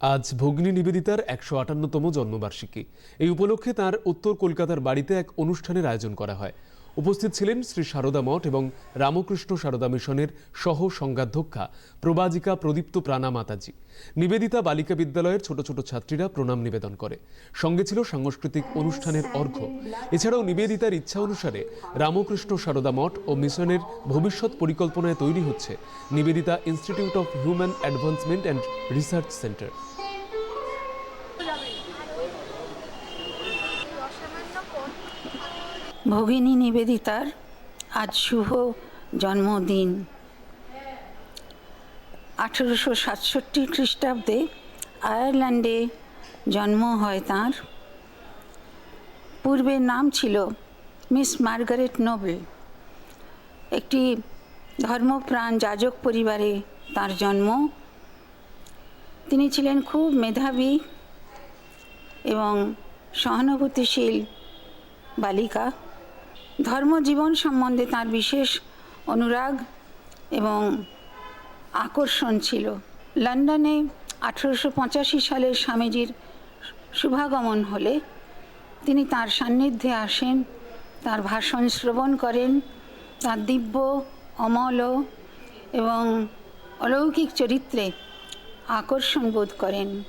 আজ ভগ্নী নিবেদিতার একশো আটান্নতম জন্মবার্ষিকী। এই উপলক্ষে তার উত্তর কলকাতার বাড়িতে এক অনুষ্ঠানের আয়োজন করা হয়। উপস্থিত ছিলেন শ্রী সারদা মঠ এবং রামকৃষ্ণ সারদা মিশনের সহ সংঘাধ্যক্ষা প্রবাজিকা প্রদীপ্ত প্রাণা মাতাজি। নিবেদিতা বালিকা বিদ্যালয়ের ছোট ছোট ছাত্রীরা প্রণাম নিবেদন করে। সঙ্গে ছিল সাংস্কৃতিক অনুষ্ঠানের অর্ঘ্য এছাড়াও নিবেদিতার ইচ্ছা অনুসারে রামকৃষ্ণ সারদা মঠ ও মিশনের ভবিষ্যৎ পরিকল্পনায় তৈরি হচ্ছে Nivedita institute of human advancement and research centre. ভগিনী নিবেদিতার আজ শুভ জন্মদিন। আঠেরোশো সাতষট্টি খ্রিস্টাব্দে আয়ারল্যান্ডে জন্ম হয় তার। পূর্বের নাম ছিল মিস মার্গারেট নোবেল। একটি ধর্মপ্রাণ যাজক পরিবারে তার জন্ম। তিনি ছিলেন খুব মেধাবী এবং সহানুভূতিশীল বালিকা। ধর্মজীবন সম্বন্ধে তার বিশেষ অনুরাগ এবং আকর্ষণ ছিল। লন্ডনে আঠেরোশো পঁচাশি সালে স্বামীজির শুভাগমন হলে তিনি তার সান্নিধ্যে আসেন, তার ভাষণ শ্রবণ করেন, তার দিব্য, অমল এবং অলৌকিক চরিত্রে আকর্ষণ বোধ করেন।